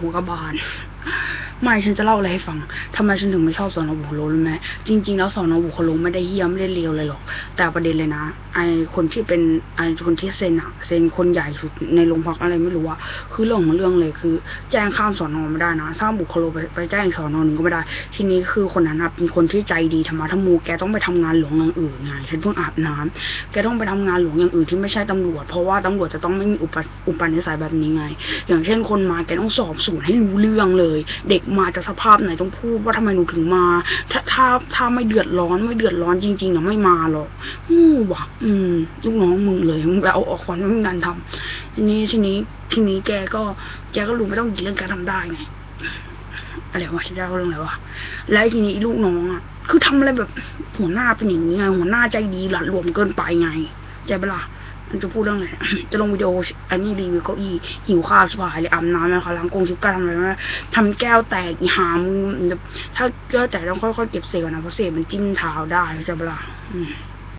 หัวกระบาล ไม่ฉันจะเล่าอะไรให้ฟังทำไมฉันถึงไม่ชอบสอนอบุคโลรู้ไหมจริง ๆ แล้วสอนอบุคโลไม่ได้เฮี้ยไม่ได้เลวเลยหรอก แต่ประเด็นเลยนะ ไอคนที่เป็นไอคนที่เซนอะเซนคนใหญ่สุดในโรงพักอะไรไม่รู้อะคือเรื่องของเรื่องเลยคือ แจ้งข้ามสอนอไม่ได้นะสร้างบุคโลไปไปแจ้งสอนอหนึ่งก็ไม่ได้ ทีนี้คือคนนั้นอะเป็นคนที่ใจดีธรรมะธรรมูแกต้องไปทำงานหลวงอย่างอื่นไงฉันเพิ่งอาบน้ำแกต้องไปทำงานหลวงอย่างอื่นที่ไม่ใช่ตำรวจ เพราะว่าตำรวจจะต้องไม่มีอุปอุปนิสัยแบบนี้ไง อย่างเช่นคนมาแกต้องสอบสวนให้รู้เรื่องเลย เด็กมาจากสภาพไหนต้องพูดว่าทำไมหนูถึงมา ถ้าถ้าถ้าไม่เดือดร้อนไม่เดือดร้อนจริงๆเนะไม่มาหรอกงูว่ะอืมลูกน้องมึงเลยมึงไปเอาออกก่อนไม่มีงานทำทีนี้ทีนี้ทีนี้แกก็แกก็รู้ไม่ต้องกินเรื่องการทำได้ไงอะไรวะฉันจะเล่าเรื่องอะไรวะแล้วทีนี้ลูกน้องอะคือทำอะไรแบบหัวหน้าเป็นอย่างนี้ไงหัวหน้าใจดีหละหลวมเกินไปไงใจเปล่า มันจะพูดเรื่องอะไรจะลงวิดีโออันนี้รีวิวเก้าอี้หิวข้าวสบายเลยอาบน้ำนะคะล้างกงชิบก้าทำอะไรนะทำแก้วแตกหามถ้าแก้วแตกต้องค่อยๆเก็บเศษก่อนนะเพราะเศษมันจิ้มเท้าได้ใช่ปะล่ะอืม